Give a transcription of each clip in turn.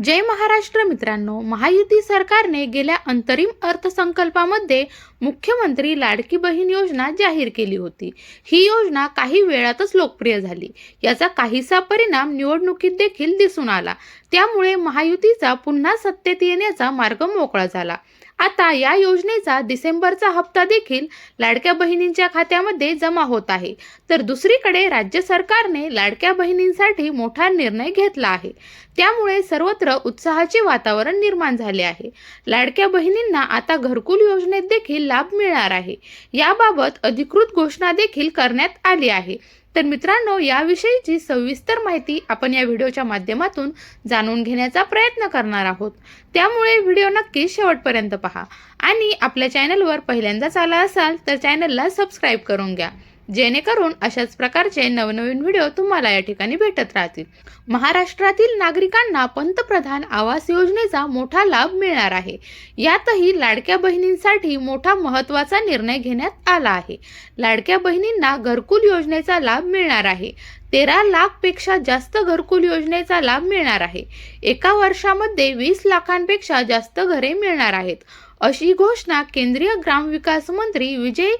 जय महाराष्ट्र मित्रांनो महायुती सरकारने गेल्या अंतरिम अर्थसंकल्पामध्ये मुख्यमंत्री लाडकी बहीण योजना जाहीर केली होती. ही योजना काही वेळातच लोकप्रिय झाली. याचा काहीसा परिणाम निवडणुकीत देखील दिसून आला. त्यामुळे महायुतीचा पुन्हा सत्तेत येण्याचा मार्ग मोकळा झाला. आता या योजनेचा डिसेंबरचा हप्ता देखील लाडक्या बहिणींच्या खात्यामध्ये जमा होत आहे. तर दुसरीकडे राज्य सरकारने लाडक्या बहिणींसाठी मोठा निर्णय घेतला आहे. त्यामुळे सर्वत्र उत्साहाचे वातावरण निर्माण झाले आहे. लाडक्या बहिणींना आता घरकुल योजनेत देखील लाभ मिळणार आहे. याबाबत अधिकृत घोषणा देखील करण्यात आली आहे. तर मित्रांनो याविषयीची सविस्तर माहिती आपण या व्हिडिओच्या माध्यमातून जाणून घेण्याचा प्रयत्न करणार आहोत. त्यामुळे व्हिडिओ नक्की शेवटपर्यंत पहा. आणि आपल्या चॅनलवर पहिल्यांदाच आला असाल तर चॅनलला सबस्क्राईब करून घ्या. जेणेकरून अशाच प्रकारचे नवनवीन व्हिडिओ तुम्हाला या ठिकाणी भेटत राहतील. महाराष्ट्रातील नागरिकांना पंतप्रधान आवास योजनेचा मोठा लाभ मिळणार आहे. यातही लाडक्या बहिणींसाठी मोठा महत्त्वाचा निर्णय घेण्यात आला आहे. लाडक्या बहिणींना घरकुल योजनेचा लाभ मिळणार आहे. तेरा लाखपेक्षा जास्त घरकुल योजनेचा लाभ मिळणार आहे. एका वर्षामध्ये वीस लाखांपेक्षा जास्त घरे मिळणार आहेत. अशी घोषणा केंद्रीय ग्रामविकास मंत्री विजय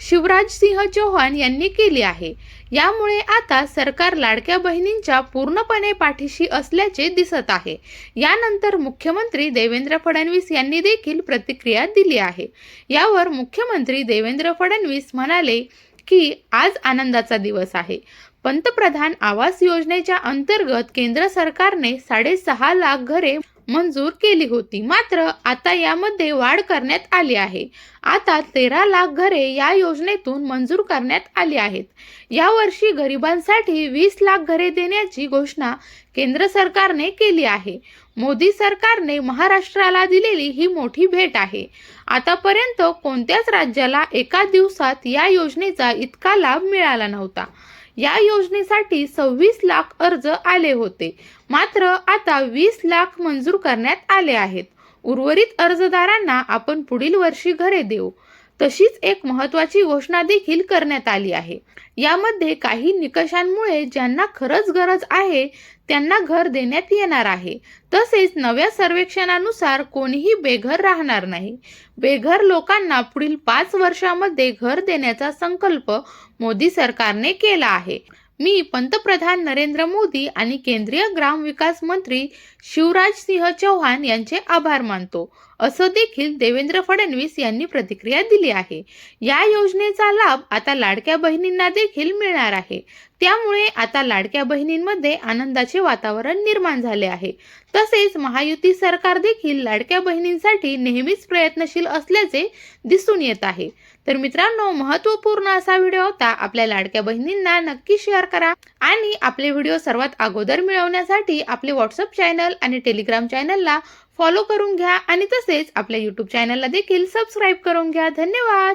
शिवराज सिंह चौहान यांनी केली आहे. यामुळे आता सरकार लाडक्या बहिणींच्या पूर्णपणे पाठीशी असल्याचे दिसत आहे. यानंतर मुख्यमंत्री देवेंद्र फडणवीस यांनी देखील प्रतिक्रिया दिली आहे. यावर मुख्यमंत्री देवेंद्र फडणवीस म्हणाले की आज आनंदाचा दिवस आहे. पंतप्रधान आवास योजनेच्या अंतर्गत केंद्र सरकारने साडेसहा लाख घरे मंजूर केली होती. मात्र आता यामध्ये वाढ करण्यात आली आहे. आता तेरा लाख घरे या योजनेतून मंजूर करण्यात आली आहेत. यावर्षी गरिबांसाठी वीस लाख घरे देण्याची घोषणा केंद्र सरकारने केली आहे. मोदी सरकारने महाराष्ट्राला दिलेली ही मोठी भेट आहे. आतापर्यंत कोणत्याच राज्याला एका दिवसात या योजनेचा इतका लाभ मिळाला नव्हता. या योजनेसाठी सव्वीस लाख अर्ज आले होते. मात्र आता वीस लाख मंजूर करण्यात आले आहेत. उर्वरित अर्जदारांना आपण पुढील वर्षी घरे देऊ. तशीच एक महत्त्वाची घोषणा देखील करण्यात आली आहे. यामध्ये काही निकषांमुळे ज्यांना खरंच गरज आहे त्यांना घर देण्यात येणार आहे. तसेच नव्या सर्वेक्षणानुसार कोणीही बेघर राहणार नाही. बेघर लोकांना पुढील पाच वर्षामध्ये घर देण्याचा संकल्प मोदी सरकारने केला आहे. मी पंतप्रधान नरेंद्र मोदी आणि केंद्रीय ग्रामविकास मंत्री शिवराज सिंह चौहान यांचे आभार मानतो. असं देखील देवेंद्र फडणवीस यांनी प्रतिक्रिया दिली आहे. या योजनेचा लाभ आता लाडक्या बहिणींना देखील मिळणार आहे. त्यामुळे आता लाडक्या बहिणींमध्ये आनंदाचे वातावरण निर्माण झाले आहे. तसेच महायुती सरकार देखील लाडक्या बहिणींसाठी नेहमीच प्रयत्नशील असल्याचे दिसून येत आहे. तर मित्रांनो महत्त्वपूर्ण असा व्हिडिओ होता आपल्या लाडक्या बहिणींना नक्की शेअर करा आणि आपले व्हिडिओ सर्वात अगोदर मिळवण्यासाठी आपले व्हॉट्सअप चॅनल आणि टेलिग्राम चॅनलला फॉलो करून घ्या आणि तसेच आपल्या यूट्यूब चॅनलला देखील सबस्क्राईब करून घ्या. धन्यवाद!